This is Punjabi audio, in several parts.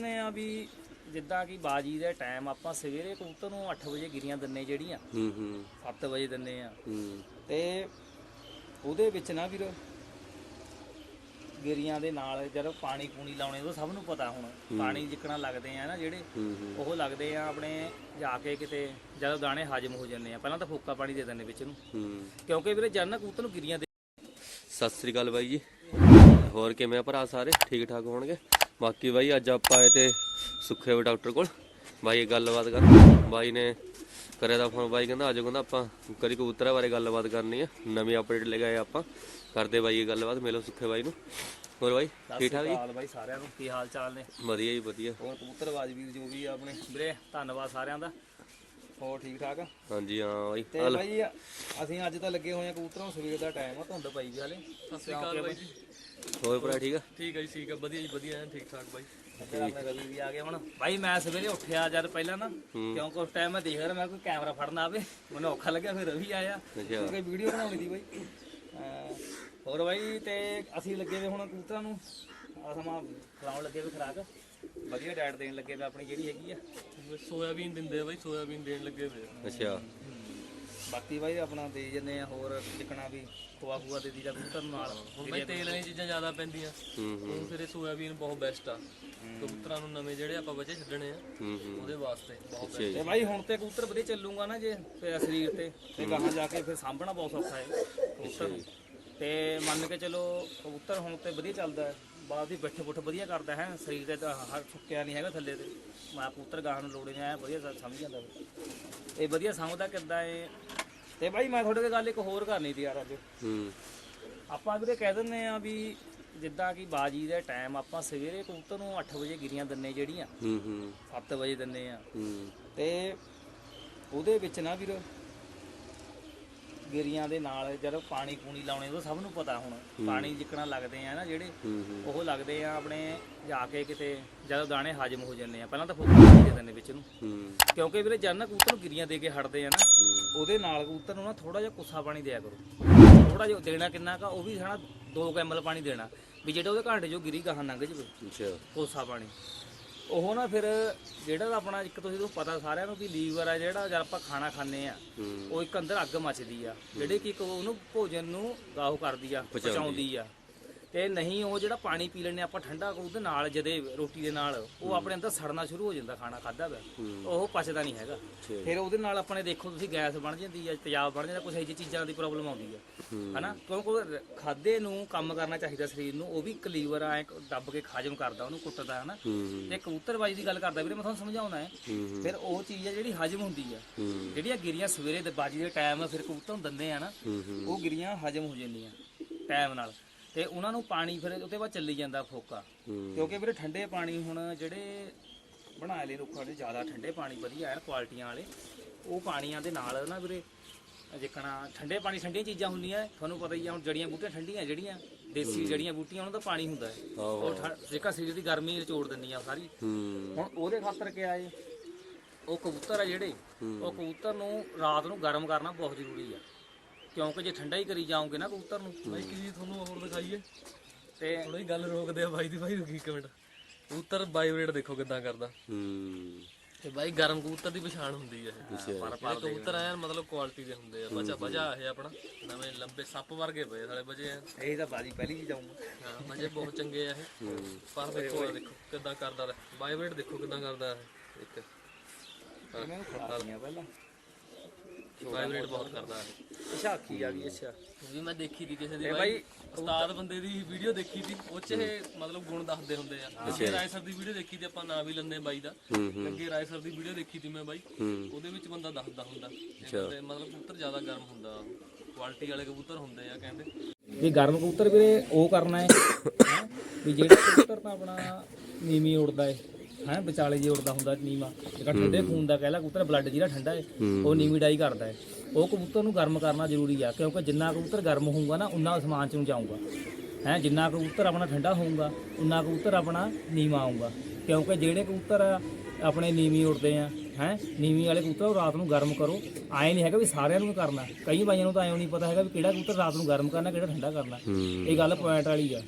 ਦਿੰਦੇ ਆ ਵੀ ਜਿੱਦਾਂ ਕਿ ਬਾਜੀ ਦੇ ਟਾਈਮ ਆਪਾਂ ਸਵੇਰੇ ਕਬੂਤਰ ਨੂੰ 8 ਵਜੇ ਗਿਰੀਆਂ ਦਿੰਨੇ ਜਿਹੜੀਆਂ। ਹੂੰ ਹੂੰ। 7 ਵਜੇ ਦਿੰਨੇ ਆ। ਹੂੰ। ਤੇ ਉਹਦੇ ਵਿੱਚ ਨਾ ਵੀਰ ਗਿਰੀਆਂ ਦੇ ਨਾਲ ਜਦੋਂ ਪਾਣੀ ਪੂਣੀ ਲਾਉਣੇ ਉਹ ਸਭ ਨੂੰ ਪਤਾ ਹੁਣ। ਪਾਣੀ ਜਿੱਕਣਾ ਲੱਗਦੇ ਆ ਨਾ ਜਿਹੜੇ ਉਹ ਲੱਗਦੇ ਆ ਆਪਣੇ ਜਾ ਕੇ ਕਿਤੇ ਜਦੋਂ ਦਾਣੇ ਹਜਮ ਹੋ ਜਾਂਦੇ ਆ। ਪਹਿਲਾਂ ਤਾਂ ਫੋਕਾ ਪਾਣੀ ਦੇ ਦਿੰਦੇ ਵਿੱਚ ਨੂੰ। ਹੂੰ। ਕਿਉਂਕਿ ਵੀਰੇ ਜਨ ਕਬੂਤਰ ਨੂੰ ਗਿਰੀਆਂ ਦੇ ਸਤਿ ਸ੍ਰੀ ਅਕਾਲ ਬਾਈ ਜੀ। ਹੋਰ ਕਿਵੇਂ ਆ ਭਰਾ ਸਾਰੇ? ਠੀਕ ਠਾਕ ਹੋਣਗੇ? ਬਾਕੀ ਬਾਈ ਅੱਜ ਆਪਾਂ ਆਏ ਤੇ ਸੁੱਖੇ ਵੇ ਡਾਕਟਰ ਕੋਲ। ਬਾਈ ਗੱਲਬਾਤ ਕਰ। ਬਾਈ ਨੇ ਕਰਿਆ ਦਾ ਫੋਨ ਬਾਈ ਕਹਿੰਦਾ ਆਜੋ ਕਹਿੰਦਾ ਆਪਾਂ ਕਰੀ ਕਬੂਤਰਾਂ ਬਾਰੇ ਗੱਲਬਾਤ ਕਰਨੀ ਆ। ਨਵੀਂ ਅਪਡੇਟ ਲੈ ਗਏ ਆਪਾਂ। ਕਰਦੇ ਬਾਈ ਇਹ ਗੱਲਬਾਤ ਮਿਲੋ ਸੁੱਖੇ ਬਾਈ ਨੂੰ। ਹੋਰ ਬਾਈ ਠੀਕ ਠਾਕ ਜੀ? ਹਾਲ ਬਾਈ ਸਾਰਿਆਂ ਨੂੰ। ਕੀ ਹਾਲ ਚਾਲ ਨੇ? ਵਧੀਆ ਜੀ ਵਧੀਆ। ਹੋਰ ਕਬੂਤਰਬਾਜ਼ ਵੀਰ ਜੋ ਵੀ ਆਪਣੇ। ਵੀਰੇ ਧੰਨਵਾਦ ਸਾਰਿਆਂ ਦਾ। ਹੋਰ ਠੀਕ ਠਾਕ? ਆ? ਹਾਂਜੀ ਹਾਂ ਬਾਈ ਤੇ ਬਾਈ ਅਸੀਂ ਅੱਜ ਤਾਂ ਲੱਗੇ ਹੋਏ ਆ ਕਬੂਤਰਾਂ ਨੂੰ ਸਵੇਰ ਦਾ ਟਾਈਮ ਆ ਧੁੰਦ ਪਈ ਵੀ ਹਾਲੇ। ਸਤਿ ਸ਼੍ਰੀ ਅਕਾਲ ਬਾਈ ਜੀ। ਹੋਰ ਭਰਾ ਠੀਕ ਆ? ਠੀਕ ਹੈ ਜੀ ਠੀਕ ਹੈ ਵਧੀਆ ਜੀ ਵਧੀਆ ਠੀਕ ਠਾਕ ਬਾਈ। ਆਪਣੇ ਰਵੀ ਵੀ ਆ ਗਏ ਹੁਣ। ਬਾਈ ਮੈਂ ਸਵੇਰੇ ਉੱਠਿਆ ਜਦ ਪਹਿਲਾਂ ਨਾ ਕਿਉਂਕਿ ਉਸ ਟਾਈਮ ਮੈਂ ਦੇਖ ਰਿਹਾ ਮੈਂ ਕੋਈ ਕੈਮਰਾ ਫੜਨਾ ਆਵੇ ਮੈਨੂੰ ਔਖਾ ਲੱਗਿਆ ਫਿਰ ਰਵੀ ਆਇਆ। ਅੱਛਾ। ਵੀਡੀਓ ਬਣਾਉਣੀ ਦੀ ਬਾਈ। ਅਹ ਹੋਰ ਬਾਈ ਤੇ ਅਸੀਂ ਲੱਗੇ ਹੁਣ ਕਬੂਤਰਾਂ ਨੂੰ। ਅਸਮਾ ਖਲਾਉਣ ਲੱਗੇ ਵੀ ਖਰਾਕ। ਵਧੀਆ ਡਾਈਟ ਦੇਣ ਲੱਗੇ ਵੇ ਆਪਣੀ ਜਿਹੜੀ ਹੈਗੀ ਆ। ਸੋਇਆਬੀਨ ਦਿੰਦੇ ਆ ਬਾਈ ਸੋਇਆਬੀਨ ਦੇਣ ਲੱਗੇ ਹੋਏ ਆ। ਅੱਛਾ। ਬਾਕੀ ਬਾਈ ਆਪਣਾ ਦੇ ਜੰਨੇ ਆ ਹੋਰ ਚਿਕਣਾ ਵੀ ਖੋਆ ਖੂਆ ਦੇ ਦੀ ਜਾਂ ਕਬੂਤਰ ਨੂੰ ਨਾਲ। ਹੁਣ ਬਾਈ ਤੇਲ ਵਾਲੀਆਂ ਚੀਜ਼ਾਂ ਜ਼ਿਆਦਾ ਪੈਂਦੀਆਂ। ਹੂੰ ਹੂੰ। ਹੁਣ ਫਿਰ ਇਹ ਸੋਇਆਬੀਨ ਬਹੁਤ ਬੈਸਟ ਆ। ਕਬੂਤਰਾਂ ਨੂੰ ਨਵੇਂ ਜਿਹੜੇ ਆਪਾਂ ਬੱਚੇ ਛੱਡਣੇ ਆ ਹੂੰ ਹੂੰ। ਉਹਦੇ ਵਾਸਤੇ ਬਹੁਤ ਅੱਛਾ ਜੀ ਤੇ ਬਾਈ ਹੁਣ ਤੇ ਕਬੂਤਰ ਵਧੀਆ ਚੱਲੂਗਾ ਨਾ ਜੇ ਫਿਰ ਸਰੀਰ ਤੇ। ਤੇ ਗਾਹਾਂ ਜਾ ਕੇ ਫਿਰ ਸਾਂਭਣਾ ਬਹੁਤ ਔਖਾ ਹੈ ਕਬੂਤਰ ਨੂੰ। ਤੇ ਮੰਨ ਕੇ ਚਲੋ ਕਬੂਤਰ ਹੁਣ ਤੇ ਵਧੀਆ ਚੱਲਦਾ ਹੈ। ਬਾਅਦ ਦੀ ਬੱਠੇ ਬੁੱਠ ਵਧੀਆ ਕਰਦਾ ਹੈ ਸਰੀਰ ਤੇ ਤਾਂ ਹਰ ਸੁੱਕਿਆ ਨਹੀਂ ਹੈਗਾ ਥੱਲੇ ਤੇ। ਮੈਂ ਕਬੂਤਰ ਗਾਹਾਂ ਨੂੰ ਲੋੜੇ ਆਇਆ ਵਧੀਆ ਸ- ਸਮਝ ਜਾਂਦਾ ਇਹ ਵਧੀਆ ਸਮਝਦਾ ਕਿੱਦਾਂ ਇਹ? ਤੇ ਬਾਈ ਮੈਂ ਤੁਹਾਡੇ ਕੋਲ ਗੱਲ ਇੱਕ ਹੋਰ ਕਰਨੀ ਸੀ ਯਾਰ ਅੱਜ। ਹੂੰ। ਆਪਾਂ ਵੀਰੇ ਕਹਿ ਦਿੰਦੇ ਆ ਵੀ ਜਿੱਦਾਂ ਕਿ ਬਾਜੀ ਦੇ ਟਾਈਮ ਆਪਾਂ ਸਵੇਰੇ ਕਬੂਤਰ ਨੂੰ 8 ਵਜੇ ਗਿਰੀਆਂ ਦਿੰਨੇ ਜਿਹੜੀਆਂ। ਹੂੰ ਹੂੰ। 7 ਵਜੇ ਦਿੰਨੇ ਆ। ਹੂੰ। ਤੇ ਉਹਦੇ ਵਿੱਚ ਨਾ ਵੀਰ ਗਿਰੀਆਂ ਦੇ ਨਾਲ ਜਦੋਂ ਪਾਣੀ ਪੂਣੀ ਲਾਉਣੇ ਉਹ ਸਭ ਨੂੰ ਪਤਾ ਹੁਣ। ਪਾਣੀ ਜਿੱਕਣਾ ਲੱਗਦੇ ਆ ਨਾ ਜਿਹੜੇ ਉਹ ਲੱਗਦੇ ਆ ਆਪਣੇ ਜਾ ਕੇ ਕਿਤੇ ਜਦੋਂ ਦਾਣੇ ਹਜਮ ਹੋ ਜਾਂਦੇ ਆ। ਪਹਿਲਾਂ ਤਾਂ ਪਾਣੀ ਦੇ ਦਿੰਦੇ ਵਿੱਚ ਨੂੰ। ਕਿਉਂਕਿ ਵੀਰੇ ਜਦ ਨਾ ਕਬੂਤਰ ਨੂੰ ਗਿਰੀਆਂ ਦੇ ਕੇ ਹਟਦੇ ਆ ਨਾ ਉਹਦੇ ਨਾਲ ਕਬੂਤਰ ਨੂੰ ਨਾ ਥੋੜਾ ਜਿਹਾ ਕੁੱਸਾ ਪਾਣੀ ਦਿਆ ਕਰੋ। ਥੋੜਾ ਜਿਹਾ ਦੇਣਾ ਕਿੰਨਾ ਕਾ ਉਹ ਵੀ ਸਾਡਾ 2 ਐਮਐਲ ਪਾਣੀ ਦੇਣਾ। ਵੀ ਜਿਹੜਾ ਉਹਦੇ ਘਾਟੇ ਜੋ ਗਿਰੀ ਗਾਹਾਂ ਲੰਘ ਜਵੇ। ਅੱਛਾ। ਕੋਸਾ ਪਾਣੀ। ਉਹ ਨਾ ਫਿਰ ਜਿਹੜਾ ਆਪਣਾ ਇੱਕ ਤੁਸੀਂ ਨੂੰ ਪਤਾ ਸਾਰਿਆਂ ਨੂੰ ਵੀ ਲੀਵਰ ਆ ਜਿਹੜਾ ਜਦ ਆਪਾਂ ਖਾਣਾ ਖਾਂਦੇ ਆ ਉਹ ਇੱਕ ਅੰਦਰ ਅੱਗ ਮੱਚਦੀ ਆ। ਜਿਹੜੀ ਕਿ ਇੱਕ ਉਹਨੂੰ ਭੋਜਨ ਨੂੰ ਗਾਹ ਕਰਦੀ ਆ। ਪਚਾਉਂਦੀ ਆ। ਤੇ ਨਹੀਂ ਉਹ ਜਿਹੜਾ ਪਾਣੀ ਪੀ ਲੈਣੇ ਆਪਾਂ ਠੰਡਾ ਉਹਦੇ ਨਾਲ ਜਦੇ ਰੋਟੀ ਦੇ ਨਾਲ ਉਹ ਆਪਣੇ ਅੰਦਰ ਸੜਨਾ ਸ਼ੁਰੂ ਹੋ ਜਾਂਦਾ ਖਾਣਾ ਖਾਦਾ ਵਾ ਉਹ ਪਚਦਾ ਨਹੀਂ ਹੈਗਾ। ਫਿਰ ਉਹਦੇ ਨਾਲ ਆਪਣੇ ਦੇਖੋ ਤੁਸੀਂ ਗੈਸ ਬਣ ਜਾਂਦੀ ਆ ਤੇਜ਼ਾਬ ਬਣ ਜਾਂਦਾ ਕੁਛ ਇਹੋ ਜਿਹੀ ਚੀਜ਼ਾਂ ਦੀ ਪ੍ਰੋਬਲਮ ਆਉਂਦੀ ਹੂੰ। ਹਨਾ? ਕਿਉਂਕਿ ਖਾਦੇ ਨੂੰ ਕੰਮ ਕਰਨਾ ਚਾਹੀਦਾ ਸਰੀਰ ਨੂੰ ਉਹ ਵੀ ਕਲੀਵਰ ਐ ਦੱਬ ਕੇ ਖਾਜਮ ਕਰਦਾ ਉਹਨੂੰ ਕੁੱਟਦਾ ਹਨਾ? ਹੂੰ। ਤੇ ਕਬੂਤਰਬਾਜੀ ਦੀ ਗੱਲ ਕਰਦਾ ਵੀਰੇ ਮੈਂ ਤੁਹਾਨੂੰ ਸਮਝਾਉਣਾ ਹੈ। ਹੂੰ ਫਿਰ ਉਹ ਚੀਜ਼ ਆ ਜਿਹੜੀ ਹਜਮ ਹੁੰਦੀ ਆ। ਹੂੰ। ਜਿਹੜੀਆਂ ਗਿਰੀਆਂ ਸਵੇਰੇ ਦੇ ਬਾਜੀ ਦੇ ਟਾਈਮ ਫਿਰ ਕਬੂਤਰ ਨੂੰ ਦਿੰਦੇ ਆ ਨਾ ਹੂੰ ਹੂੰ। ਉਹ ਗਿਰੀਆਂ ਹਜਮ ਹੋ ਜਾਂਦੀਆਂ ਟਾਈਮ ਨਾਲ। ਤੇ ਉਹਨਾਂ ਨੂੰ ਪਾਣੀ ਫਿਰ ਉਹਦੇ ਬਾਅਦ ਚੱਲੀ ਜਾਂਦਾ ਫੋਕਾ। ਕਿਉਂਕਿ ਵੀਰੇ ਠੰਡੇ ਪਾਣੀ ਹੁਣ ਜਿਹੜੇ ਬਣਾਏ ਲੈ ਲੋਕਾਂ ਦੇ ਜ਼ਿਆਦਾ ਠੰਡੇ ਪਾਣੀ ਵਧੀਆ ਐਨ ਕੁਆਲਿਟੀਆਂ ਵਾਲੇ ਉਹ ਪਾਣੀਆਂ ਦੇ ਨਾਲ ਨਾ ਵੀਰੇ ਜਿੱਕਣਾ ਠੰਡੇ ਪਾਣੀ ਠੰਡੀਆਂ ਚੀਜ਼ਾਂ ਹੁੰਦੀਆਂ ਤੁਹਾਨੂੰ ਪਤਾ ਹੀ ਆ ਹੁਣ ਜੜੀਆਂ ਬੂਟੀਆਂ ਠੰਡੀਆਂ ਜਿਹੜੀਆਂ ਦੇਸੀ ਜੜੀਆਂ ਬੂਟੀਆਂ ਉਹਨਾਂ ਦਾ ਪਾਣੀ ਹੁੰਦਾ ਹੈ। ਉਹ ਜੇਕਰ ਸਰੀਰ ਦੀ ਗਰਮੀ ਨਿਚੋੜ ਦਿੰਦੀਆਂ ਸਾਰੀ ਹੂੰ। ਹੁਣ ਉਹਦੇ ਖਾਤਰ ਕਿਆ ਏ? ਉਹ ਕਬੂਤਰ ਆ ਜਿਹੜੇ ਉਹ ਕਬੂਤਰ ਨੂੰ ਰਾਤ ਨੂੰ ਗਰਮ ਕਰਨਾ ਬਹੁਤ ਜ਼ਰੂਰੀ ਆ। ਕਿਉਂਕਿ ਜੇ ਠੰਡਾ ਹੀ ਕਰੀ ਜਾਓਗੇ ਨਾ ਕਬੂਤਰ ਨੂੰ। ਬਾਈ ਕੀ ਚੀਜ਼ ਤੁਹਾਨੂੰ ਹੋਰ ਦਿਖਾਈਏ? ਤੇ ਥੋੜੀ ਗੱਲ ਰੋਕਦੇ ਆ ਬਾਈ ਦੀ। ਬਾਈ ਰੁਕੀ ਇੱਕ ਮਿੰਟ। ਕਬੂਤਰ ਵਾਈਬ੍ਰੇਟ ਦੇਖੋ ਕਿਦਾਂ ਕਰਦਾ। ਹੂੰ। ਤੇ ਬਾਈ ਗਰਮ ਕਬੂਤਰ ਦੀ ਪਛਾਣ ਹੁੰਦੀ ਆ। ਇਹ ਅੱਛਾ। ਇਹ ਕਬੂਤਰ ਐਨ ਮਤਲਬ ਕੁਆਲਿਟੀ ਦੇ ਹੁੰਦੇ ਆ। ਬਚਾ ਬਚਾ ਇਹ ਆਪਣਾ। ਨਵੇਂ ਲੰਬੇ ਸੱਪ ਵਰਗੇ ਪਏ ਸਾਲੇ ਬਚੇ ਆ। ਇਹ ਤਾਂ ਬਾਜੀ ਪਹਿਲੀ ਹੀ ਜਾਊਂਗਾ ਹਾਂ ਮਜੇ ਬਹੁਤ ਚੰਗੇ ਆ ਇਹ। ਹੂੰ। ਪਰ ਦੇਖੋ ਦੇਖੋ ਕਿਦਾਂ ਕਰਦਾ ਵਾਈਬ੍ਰੇਟ ਦੇਖੋ ਕਿਦਾਂ ਕਰਦਾ ਇਹ ਇੱਕ। ਇਹਨਾਂ ਨੂੰ ਖਿਲਾ ਦਿੰਦੇ ਆ ਪਹਿਲਾਂ। ਵਾਈਬ੍ਰੇਟ ਬਹੁਤ ਕਰਦਾ ਇਹ। ਅੱਛਾ ਅੱਖੀ ਆ ਗਈ ਅੱਛਾ। ਵੀ ਮੈਂ ਦੇਖੀ ਦੀ ਕਿਸੇ ਦੀ ਇਹ ਬਾਈ। ਬਾਈ ਉਸਤਾਦ ਬੰਦੇ ਦੀ ਵੀਡੀਓ ਦੇਖੀ ਸੀ ਉਹ ਚ ਇਹ ਮਤਲਬ ਗੁਣ ਦੱਸਦੇ ਹੁੰਦੇ ਆ। ਅੱਗੇ ਰਾਏ ਸਰ ਦੀ ਵੀਡੀਓ ਦੇਖੀ ਤੇ ਆਪਾਂ ਨਾਂ ਵੀ ਲੈਂਦੇ ਬਾਈ ਦਾ। ਹੂੰ ਹੂੰ। ਅੱਗੇ ਰਾਏ ਸਰ ਦੀ ਵੀਡੀਓ ਦੇਖੀ ਸੀ ਮੈਂ ਬਾਈ। ਹੂੰ। ਉਹਦੇ ਵਿੱਚ ਬੰਦਾ ਦੱਸਦਾ ਹੁੰਦਾ। ਤੇ ਮਤਲਬ ਕਬੂਤਰ ਜ਼ਿਆਦਾ ਗਰਮ ਹੁੰਦਾ। ਕੁਆਲਿਟੀ ਵਾਲੇ ਕਬੂਤਰ ਹੁੰਦੇ ਆ ਕਹਿੰਦੇ। ਵੀ ਗਰਮ ਕਬੂਤਰ ਵੀਰੇ ਉਹ ਕਰਨਾ ਹੈ। ਹੈਂ? ਵੀ ਜਿਹੜਾ ਕਬੂਤਰ ਤਾਂ ਆਪਣਾ ਨੀਵੀਂ ਉੜਦਾ ਹੈ ਹੈ ਵਿਚਾਲੇ ਜੇ ਉੜਦਾ ਹੁੰਦਾ ਨੀਵਾ। ਜਿਹੜਾ ਠੰਡੇ ਖੂਨ ਦਾ ਕਹਿ ਲਾ ਕਬੂਤਰ ਬਲੱਡ ਜਿਹੜਾ ਠੰਡਾ ਹੈ। ਉਹ ਨੀਵੀਂ ਡਾਈ ਕਰਦਾ ਹੈ ਉਹ ਕਬੂਤਰ ਨੂੰ ਗਰਮ ਕਰਨਾ ਜ਼ਰੂਰੀ ਆ ਕਿਉਂਕਿ ਜਿੰਨਾ ਕਬੂਤਰ ਗਰਮ ਹੋਊਗਾ ਨਾ ਉਨਾ ਅਸਮਾਨ ਚ ਨੂੰ ਜਾਊਗਾ। ਹੈ ਜਿੰਨਾ ਕਬੂਤਰ ਆਪਣਾ ਠੰਡਾ ਹੋਊਗਾ ਉਨਾ ਕਬੂਤਰ ਆਪਣਾ ਨੀਵਾ ਆਊਗਾ। ਕਿਉਂਕਿ ਜਿਹੜੇ ਕਬੂਤਰ ਆਪਣੇ ਨੀਵੀਂ ਉੜਦੇ ਆ ਹੈ ਨੀਵੀਂ ਵਾਲੇ ਕਬੂਤਰ ਉਹ ਰਾਤ ਨੂੰ ਗਰਮ ਕਰੋ। ਆਏ ਨਹੀਂ ਹੈਗਾ ਵੀ ਸਾਰਿਆਂ ਨੂੰ ਕਰਨਾ। ਕਈ ਬਾਈਆਂ ਨੂੰ ਤਾਂ ਐਂ ਨਹੀਂ ਪਤਾ ਹੈਗਾ ਵੀ ਕਿਹੜਾ ਕਬੂਤਰ ਰਾਤ ਨੂੰ ਗਰਮ ਕਰਨਾ ਕਿਹੜਾ ਠੰਡਾ ਕਰਨਾ। ਹੂੰ। ਇਹ ਗੱਲ ਪੁਆਇੰਟ ਵਾਲੀ ਆ।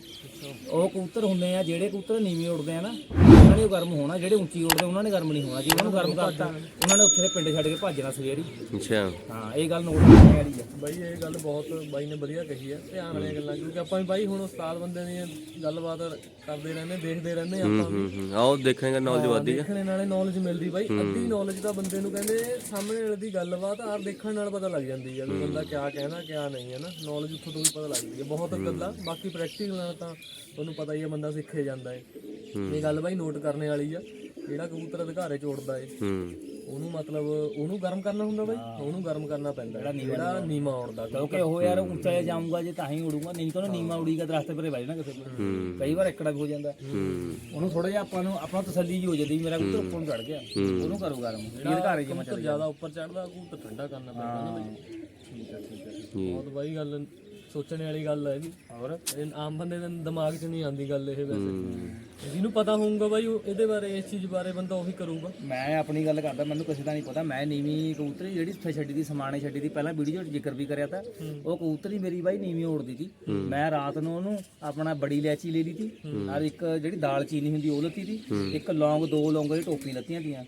ਉਹ ਕਬੂਤਰ ਹੁੰਦੇ ਆ ਜਿਹੜੇ ਕਬੂਤਰ ਨੀਵੀਂ ਉੜਦੇ ਆ ਨਾ ਉਹਨਾਂ ਨੇ ਗਰਮ ਹੋਣਾ ਜਿਹੜੇ ਉੱਚੀ ਉੜਦੇ ਉਹਨਾਂ ਨੇ ਗਰਮ ਨਹੀਂ ਹੋਣਾ। ਜੇ ਉਹਨਾਂ ਨੂੰ ਗਰਮ ਕਰਤਾ ਉਹਨਾਂ ਨੇ ਉੱਥੇ ਦੇ ਪਿੰਡ ਛੱਡ ਕੇ ਭੱਜਣਾ ਸਵੇਰੀ। ਅੱਛਾ। ਹਾਂ ਇਹ ਗੱਲ ਨੋਟ ਕਰਨੇ ਵਾਲੀ ਆ। ਬਾਈ ਇਹ ਗੱਲ ਬਹੁਤ ਬਾਈ ਨੇ ਵਧੀਆ ਕਹੀ ਹੈ ਧਿਆਨ ਵਾਲੀਆਂ ਗੱਲਾਂ। ਕਿਉਂਕਿ ਆਪਾਂ ਵੀ ਬਾਈ ਹੁਣ ਉਸਤਾਦ ਬੰਦੇ ਦੀਆਂ ਗੱਲਬਾਤ ਕਰਦੇ ਰਹਿੰਦੇ ਦੇਖਦੇ ਰਹਿੰਦੇ ਆਪਾਂ ਵੀ ਹੂੰ ਹੂੰ। ਆਓ ਦੇਖਾਂਗੇ ਨੌਲੇਜ ਵਧਦੀ ਹੈ ਦੇਖਣੇ ਨਾਲੇ ਨੌਲੇਜ ਮਿਲਦੀ ਬਾਈ ਅੱਧੀ ਨੌਲੇਜ ਤਾਂ ਬੰਦੇ ਨੂੰ ਕਹਿੰਦੇ ਸਾਹਮਣੇ ਵਾਲੇ ਦੀ ਗੱਲਬਾਤ ਆਰ ਦੇਖਣ ਨਾਲ ਪਤਾ ਲੱਗ ਜਾਂਦੀ ਹੈ ਵੀ ਬੰਦਾ ਕਿਆ ਕਹਿਣਾ ਕਿਆ ਨਹੀਂ ਹੈ ਨਾ? ਨੌਲੇਜ ਉੱਥੋਂ ਤੋਂ ਵੀ ਪਤਾ ਲੱਗਦੀ ਹੈ ਬਹੁਤ ਗੱਲਾਂ ਬਾਕੀ ਪ੍ਰੈਕਟੀਕਲ ਨਾਲ ਤਾਂ ਤੁਹਾਨੂੰ ਪਤਾ ਹੀ ਹੈ ਬੰਦਾ ਸਿੱਖੇ ਜਾਂਦਾ ਹੈ। ਇਹ ਗੱਲ ਬਾਈ ਨੋਟ ਕਰਨੇ ਵਾਲੀ ਆ। ਜਿਹੜਾ ਕਬੂਤਰ ਅਧਿਕਾਰੇ ਚ ਉੱਡਦਾ ਏ। ਹੂੰ। ਉਹਨੂੰ ਮਤਲਬ ਉਹਨੂੰ ਗਰਮ ਕਰਨਾ ਹੁੰਦਾ ਬਾਈ ਉਹਨੂੰ ਗਰਮ ਕਰਨਾ ਪੈਂਦਾ। ਜਿਹੜਾ ਨੀਮਾ ਉੜਦਾ ਕਿਉਂਕਿ ਉਹ ਯਾਰ ਉੱਚਾ ਜਾਊਂਗਾ ਜੇ ਤਾਂ ਹੀ ਉੜੂਗਾ ਨਹੀਂ ਤਾਂ ਨੀਮਾ ਉੜੀਗਾ ਦਰਖਤ ਪਰੇ ਵੱਜ ਨਾ ਕਿਸੇ ਹੂੰ। ਕਈ ਵਾਰ ਇਕੜਾ ਵੀ ਹੋ ਜਾਂਦਾ। ਉਹਨੂੰ ਥੋੜਾ ਜਿਹਾ ਆਪਾਂ ਨੂੰ ਆਪਾਂ ਨੂੰ ਤਸੱਲੀ ਜੀ ਹੋ ਜਾਂਦੀ ਮੇਰਾ ਕਬੂਤਰ ਉੱਪਰ ਨੂੰ ਚੜ ਗਿਆ ਉਹਨੂੰ ਕਰੋ ਗਰਮ। ਇਹ ਘਾਰੇ ਜਿਹਾ ਕਬੂਤਰ ਜ਼ਿਆਦਾ ਉੱਪਰ ਚੜਦਾ ਕਬੂਤਰ ਠੰਡਾ ਕਰਨਾ ਪੈਂਦਾ ਨਾ ਬਾਈ। ਠੀਕ ਆ ਠੀਕ ਆ ਬਹੁਤ ਬਾਈ ਗੱਲ। ਸੋਚਣ ਵਾਲੀ ਗੱਲ ਹੈ ਜੀ ਹੋਰ? ਇਹ ਆਮ ਬੰਦੇ ਦੇ ਦਿਮਾਗ 'ਚ ਨਹੀਂ ਆਉਂਦੀ ਗੱਲ ਇਹ ਵੈਸੇ। ਜਿਹਨੂੰ ਪਤਾ ਹੋਊਗਾ ਬਾਈ ਉਹ ਇਹਦੇ ਬਾਰੇ ਇਸ ਚੀਜ਼ ਬਾਰੇ ਬੰਦਾ ਉਹੀ ਕਰੂਗਾ। ਮੈਂ ਆਪਣੀ ਗੱਲ ਕਰਦਾ ਮੈਨੂੰ ਕਿਸੇ ਦਾ ਨਹੀਂ ਪਤਾ। ਮੈਂ ਨੀਵੀਂ ਕਬੂਤਰੀ ਜਿਹੜੀ ਉੱਥੇ ਛੱਡੀ ਦੀ ਸਮਾਣੇ ਛੱਡੀ ਦੀ ਪਹਿਲਾਂ ਵੀਡੀਓ 'ਚ ਜ਼ਿਕਰ ਵੀ ਕਰਿਆ ਤਾਂ। ਉਹ ਕਬੂਤਰੀ ਮੇਰੀ ਬਾਈ ਨੀਵੀਂ ਉੜਦੀ ਸੀ ਮੈਂ ਰਾਤ ਨੂੰ ਉਹਨੂੰ ਆਪਣਾ ਬੜੀ ਇਲਾਇਚੀ ਲੈ ਲਈ ਸੀ ਨਾਲ ਇੱਕ ਜਿਹੜੀ ਦਾਲ ਚੀਨੀ ਹੁੰਦੀ ਉਹ ਲੱਤੀ ਸੀ ਇੱਕ ਲੌਂਗ ਦੋ ਲੌਂਗ ਦੀ ਟੋਪੀ ਲੱਤੀਆਂ ਦੀਆਂ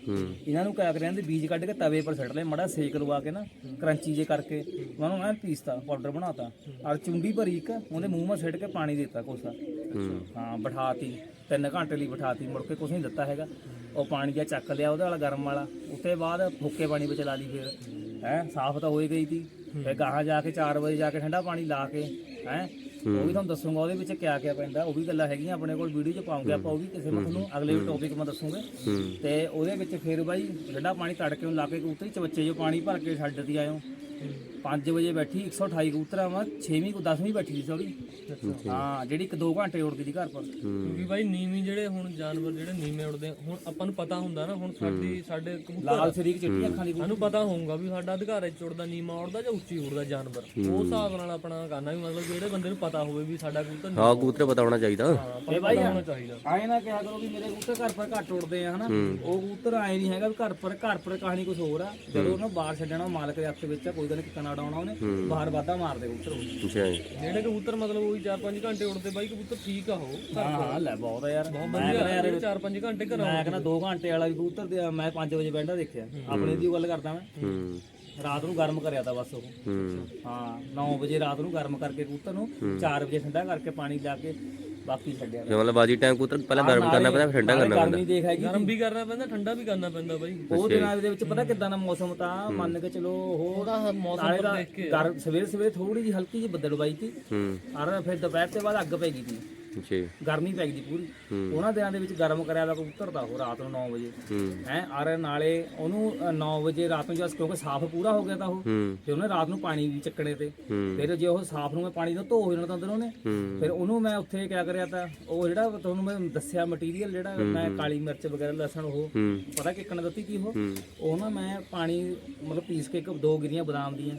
ਇਹਨਾਂ ਨੂੰ ਕਿਆ ਕਰਿਆ ਦੇ ਬੀਜ ਕੱਢ ਕੇ ਤਵੇ ਪਰ ਛੱਡ ਲਏ। ਮੜਾ ਸੇਕ ਲਵਾ ਕੇ ਨਾ ਕਰੰਚੀ ਜੇ ਕਰਕੇ। ਉਹਨੂੰ ਐਂ ਪੀਸਤਾ ਪਾਊਡਰ ਬਣਾਤਾ। ਔਰ ਚੁੰਡੀ ਭਰੀ ਇੱਕ ਉਹਦੇ ਮੂੰਹ 'ਮਾ ਸਿੱਟ ਕੇ ਪਾਣੀ ਦਿੱਤਾ ਕੋਸਾ। ਹੂੰ। ਬਿਠਾਤੀ ਤਿੰਨ ਘੰਟੇ ਲਈ ਬਿਠਾਤੀ ਮੁੜ ਕੇ ਕੁਛ ਨਹੀਂ ਦਿੱਤਾ ਹੈਗਾ। ਉਹ ਪਾਣੀ ਜਿਹਾ ਚੱਕ ਲਿਆ ਉਹਦੇ ਵਾਲਾ ਗਰਮ ਵਾਲਾ। ਉੱਤੇ ਬਾਅਦ ਫੁੱਕੇ ਪਾਣੀ ਵਿੱਚ ਲਾ ਲਈ ਫਿਰ ਹੈ ਸਾਫ਼ ਤਾਂ ਹੋਈ ਗਈ ਸੀ ਫਿਰ ਗਾਹਾਂ ਜਾ ਕੇ 4 ਵਜੇ ਜਾ ਕੇ ਠੰਡਾ ਪਾਣੀ ਲਾ ਕੇ ਹੈ ਉਹ ਵੀ ਤੁਹਾਨੂੰ ਦੱਸੂਗਾ ਉਹਦੇ ਵਿੱਚ ਕਿਆ ਕਿਆ ਪੈਂਦਾ ਉਹ ਵੀ ਗੱਲਾਂ ਹੈਗੀਆਂ ਆਪਣੇ ਕੋਲ ਵੀਡੀਓ 'ਚ ਪਾਉਂਗੇ ਆਪਾਂ ਉਹ ਵੀ ਕਿਸੇ ਮੈਂ ਤੁਹਾਨੂੰ ਅਗਲੇ ਟੌਪਿਕ ਮੈਂ ਦੱਸੂਗਾ। ਤੇ ਉਹਦੇ ਵਿੱਚ ਫਿਰ ਬਾਈ ਠੰਡਾ ਪਾਣੀ ਤੜਕੇ ਨੂੰ ਲਾ ਕੇ ਕਬੂਤਰ ਚਵੱਚੇ ਜੋ ਪਾਣੀ ਭਰ ਕੇ ਛੱਡ ਦਿੱਤੀ ਆਇਓ। 5 ਵਜੇ ਬੈਠੀ 128 ਕਬੂਤਰਾਂ ਵਾ 6ਵੀਂ ਕੋ 10ਵੀਂ ਬੈਠੀ ਸੀ ਸੌਰੀ ਹਾਂ ਜਿਹੜੀ ਇੱਕ 2 ਘੰਟੇ ਉੜਦੀ ਸੀ ਘਰ ਪਰ। ਕਿਉਂਕਿ ਬਾਈ ਨੀਵੀਂ ਜਿਹੜੇ ਹੁਣ ਜਾਨਵਰ ਜਿਹੜੇ ਨੀਵੇਂ ਉੜਦੇ ਹੁਣ ਆਪਾਂ ਨੂੰ ਪਤਾ ਹੁੰਦਾ ਨਾ ਹੁਣ ਸਾਡੀ ਸਾਡੇ ਕਬੂਤਰ ਲਾਲ ਸਰੀਕ ਚਿੱਟੀ ਅੱਖਾਂ ਦੀ ਸਾਨੂੰ ਪਤਾ ਹੋਊਗਾ ਵੀ ਸਾਡਾ ਅਧਿਕਾਰੇ ਚ ਉੜਦਾ ਨੀਮਾ ਉੜਦਾ ਜਾਂ ਉੱਚੀ ਉੜਦਾ ਜਾਨਵਰ। ਉਹ ਹਿਸਾਬ ਨਾਲ ਆਪਣਾ ਕਰਨਾ ਵੀ ਮਤਲਬ ਜਿਹੜੇ ਬੰਦੇ ਨੂੰ ਪਤਾ ਹੋਵੇ ਵੀ ਸਾਡਾ ਕਬੂਤਰ ਨੀਵਾਂ ਹਾਂ ਕਬੂਤਰ ਪਤਾ ਹੋਣਾ ਚਾਹੀਦਾ ਹੋਣਾ ਚਾਹੀਦਾ। ਆਏ ਨਾ ਕਿਹਾ ਕਰੋ ਵੀ ਮੇਰੇ ਕਬੂਤਰ ਘਰ ਪਰ ਘੱਟ ਉੜਦੇ ਆ ਹਨਾ? ਉਹ ਕਬੂਤਰ ਆਏ ਨਹੀਂ ਹੈਗਾ ਵੀ ਘਰ ਪਰ ਘਰ ਪਰ ਕਹਾਣੀ ਕੁਝ ਹੋਰ ਆ। ਜਦੋਂ ਉਹਨੂੰ ਬਾਹਰ ਛੱਡਣਾ ਮਾਲਕ ਦੇ ਹੱਥ ਵਿੱਚ ਆ ਕੋਈ ਗੱਲ ਨਹੀਂ ਕਿੱਕਣਾ ਡਾਉਣਾ ਉਹਨੇ ਬਾਹਰ ਵਾਧਾ ਮਾਰਦੇ ਕਬੂਤਰ ਉਹ। ਅੱਛਾ ਜੀ। ਜਿਹੜੇ ਕਬੂਤਰ ਮਤਲਬ ਉਹੀ 4-5 ਘੰਟੇ ਉੜਦੇ ਬਾਈ ਕਬੂਤਰ ਠੀਕ ਆ ਉਹ ਹਾਂ ਹਾਂ ਲੈ ਬਹੁਤ ਆ ਯਾਰ। ਬਹੁਤ ਮੈਂ ਕਹਿੰਦਾ ਯਾਰ ਵਧੀਆ 4-5 ਘੰਟੇ ਘਰ ਮੈਂ ਕਹਿੰਦਾ 2 ਘੰਟੇ ਵਾਲਾ ਵੀ ਕਬੂਤਰ ਤੇ ਮੈਂ 5 ਵਜੇ ਬੈਠਾ ਦੇਖਿਆ। ਆਪਣੇ ਦੀ ਗੱਲ ਕਰਦਾ ਮੈਂ। ਹੂੰ। ਰਾਤ ਨੂੰ ਗਰਮ ਕਰਿਆ ਤਾਂ ਬਸ ਉਹ। ਹੂੰ। ਹਾਂ 9 ਵਜੇ ਰਾਤ ਨੂੰ ਗਰਮ ਕਰਕੇ ਕਬੂਤਰ ਨੂੰ 4 ਵਜੇ ਠੰਡਾ ਕਰਕੇ ਪਾਣੀ ਲਾ ਕੇ ਬਾਕੀ ਛੱਡਿਆ ਜੇ ਮਤਲਬ ਬਾਜੀ ਟਾਈਮ ਕਬੂਤਰ ਪਹਿਲਾਂ ਗਰਮ ਕਰਨਾ ਪੈਂਦਾ ਫਿਰ ਠੰਡਾ ਕਰਨਾ ਪੈਂਦਾ। ਗਰਮੀ ਦੇਖ ਹੈਗੀ ਗਰਮ ਵੀ ਕਰਨਾ ਪੈਂਦਾ ਠੰਡਾ ਵੀ ਕਰਨਾ ਪੈਂਦਾ ਬਾਈ। ਉਹ ਦਿਨਾਂ ਦੇ ਵਿੱਚ ਪਤਾ ਕਿਦਾਂ ਦਾ ਮੌਸਮ ਤਾਂ ਮੰਨ ਕੇ ਚਲੋ ਉਹ ਉਹਦਾ ਮੌਸਮ ਪਰ ਦੇਖ ਕੇ। ਸਵੇਰੇ ਸਵੇਰੇ ਥੋੜੀ ਜਿਹੀ ਹਲਕੀ ਜਿਹੀ ਬੱਦਲਬਾਈ ਸੀ ਹੂੰ। ਔਰ ਫਿਰ ਦੁਪਹਿਰ ਤੇ ਬਾਅਦ ਅੱਗ ਪੈ ਗਈ ਸੀ ਜੀ। ਗਰਮੀ ਪੈ ਗਈ ਸੀ ਪੂਰੀ। ਉਹਨਾਂ ਦਿਨਾਂ ਦੇ ਵਿੱਚ ਗਰਮ ਕਰਿਆ ਦਾ ਕਬੂਤਰ ਦਾ ਉਹ ਰਾਤ ਨੂੰ 9 ਵਜੇ। ਹੂੰ। ਔਰ ਨਾਲੇ ਉਹਨੂੰ 9 ਵਜੇ ਰਾਤ ਨੂੰ ਜਦ ਕਿਉਂਕਿ ਸਾਫ਼ ਪੂਰਾ ਹੋ ਗਿਆ ਤਾਂ ਉਹ ਤੇ ਉਹਨੇ ਰਾਤ ਨੂੰ ਪਾਣੀ ਵੀ ਚੱਕਣੇ ਤੇ। ਫਿਰ ਜੇ ਉਹ ਸਾਫ਼ ਨੂੰ ਮੈਂ ਪਾਣੀ ਨਾਲ ਧੋ ਹੋ ਜਾਣਾ ਤਾਂ ਅੰਦਰੋਂ ਨੇ ਹੂੰ। ਫਿਰ ਉਹਨੂੰ ਮੈਂ ਉੱਥੇ ਕਿਆ ਕਰਿਆ ਤਾਂ ਉਹ ਜਿਹੜਾ ਤੁਹਾਨੂੰ ਮੈਂ ਦੱਸਿਆ ਮਟੀਰੀਅਲ ਜਿਹੜਾ ਮੈਂ ਕਾਲੀ ਮਿਰਚ ਵਗੈਰਾ ਲਸਣ ਉਹ ਪਤਾ ਕਿੱਕਣ ਦਿੱਤੀ ਕੀ ਉਹ? ਉਹ ਨਾ ਮੈਂ ਪਾਣੀ ਮਤਲਬ ਪੀਸ ਕੇ ਇੱਕ ਦੋ ਗਿਰੀਆਂ ਬਦਾਮ ਦੀਆਂ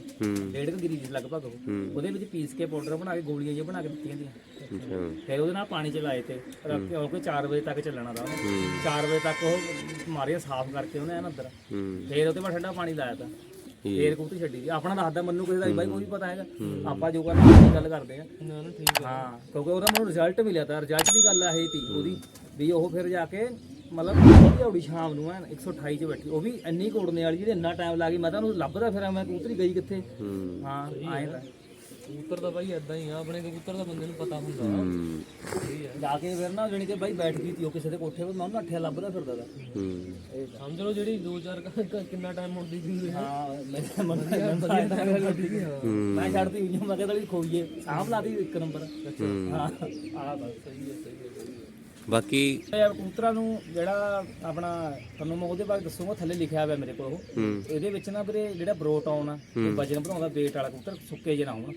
ਡੇਢ ਕੁ ਗਿਰੀ ਦੀ ਲਗਭਗ। ਉਹਦੇ ਵਿੱਚ ਪੀਸ ਕੇ ਪਾਊਡਰ ਬਣਾ ਕੇ ਗੋਲੀਆਂ ਜਿਹੀਆਂ ਬਣਾ ਕੇ ਦਿੱਤੀਆਂ ਦੀਆਂ। ਫਿਰ ਉਹਦੇ ਨਾਲ ਪਾਣੀ ਚ ਲਾਏ ਤੇ ਰੱਖ ਕੇ ਉਹ 4 ਵਜੇ ਤੱਕ ਚੱਲਣਾ ਦਾ ਉਹਨੇ ਹੂੰ। 4 ਵਜੇ ਤੱਕ ਉਹ ਮਾਰੀਆਂ ਸਾਫ਼ ਕਰਕੇ ਉਹਨੇ ਐਨ ਅੰਦਰ। ਹੂੰ। ਫਿਰ ਉਹਦੇ ਬਾਅਦ ਠੰਡਾ ਪਾਣੀ ਲਾਇਆ ਤਾਂ। ਫੇਰ ਕਬੂਤਰ ਛੱਡੀ ਦੀ ਆਪਣਾ ਦੱਸਦਾ ਮੈਨੂੰ ਕਿਸੇ ਦਾ ਬਾਈ ਕੋਈ ਪਤਾ ਹੈਗਾ। ਆਪਾਂ ਜੋ ਕਰਨਾ ਗੱਲ ਕਰਦੇ ਆ। ਨਾ ਨਾ ਠੀਕ ਆ ਹਾਂ ਕਿਉਂਕਿ ਉਹਦਾ ਮੈਨੂੰ ਰਿਜ਼ਲਟ ਮਿਲਿਆ ਤਾਂ। ਰਿਜ਼ਲਟ ਦੀ ਗੱਲ ਆਹੀ ਤੀ ਉਹਦੀ ਵੀ ਉਹ ਫਿਰ ਜਾ ਕੇ ਮਤਲਬ ਵਧੀਆ ਉੜੀ ਸ਼ਾਮ ਨੂੰ ਐਨ 128 ਚ ਬੈਠੀ। ਉਹ ਵੀ ਇੰਨੀ ਕੋੜਨੇ ਵਾਲੀ ਜਿਹੜੀ ਇੰਨਾ ਟਾਈਮ ਲੱਗੀ ਮੈਂ ਤਾਂ ਉਹਨੂੰ ਲੱਭਦਾ ਫਿਰ ਮੈਂ ਕਬੂਤਰੀ ਗਈ ਕਿੱਥੇ? ਹੂੰ। ਹਾਂ ਆਏ ਤਾਂ। ਕਬੂਤਰ ਦਾ ਬਾਈ ਐਦਾਂ ਹੀ ਆ ਆਪਣੇ ਕਬੂਤਰ ਦਾ ਬੰਦੇ ਨੂੰ ਪਤਾ ਹੁੰਦਾ। ਹੂੰ। ਸਹੀ ਆ। ਜਾ ਕੇ ਫਿਰ ਨਾ ਜਣੀ ਕਿ ਬਾਈ ਬੈਠ ਗਈ ਤੀ ਉਹ ਕਿਸੇ ਦੇ ਕੋਠੇ 'ਤੇ ਮੈਂ ਉਹਨੂੰ ਅੱਠਿਆ ਲੱਭਦਾ ਫਿਰਦਾ ਤਾ। ਹੂੰ। ਇਹ ਸਮਝ ਲਓ ਜਿਹੜੀ 2-4 ਕਿੰਨਾ ਟਾਈਮ ਹੁੰਦੀ ਸੀ। ਹਾਂ ਮੈਂ ਮੰਨਦਾ ਹੂੰ। ਮੈਂ ਛੱਡਦੀ ਹੋਈ ਹਾਂ, ਮੈਂ ਕਹਿੰਦਾ ਵੀ ਖੋਈਏ। ਸਾਂਭ ਲਾਦੀ ਇੱਕ ਨੰਬਰ। ਹੂੰ। ਆ ਬਸ ਸਹੀ ਹੈ ਸਹੀ ਹੈ ਸਹੀ ਹੈ ਬਾਕੀ ਕਬੂਤਰਾਂ ਨੂੰ ਜਿਹੜਾ ਆਪਣਾ ਤੁਹਾਨੂੰ ਮੈਂ ਉਹਦੇ ਬਾਰੇ ਦੱਸੂਗਾ ਥੱਲੇ ਲਿਖਿਆ ਹੋਇਆ ਮੇਰੇ ਕੋਲ ਉਹ। ਹੂੰ। ਇਹਦੇ ਵਿੱਚ ਨਾ ਵੀਰੇ ਜਿਹੜਾ ਬਰੋਟਾਉਨ ਆ ਤੇ ਵਜਨ ਵਧਾਉਂਦਾ weight ਵਾਲਾ ਕਬੂਤਰ ਸੁੱਕੇ ਜੇ ਨਾ ਹੋਣ।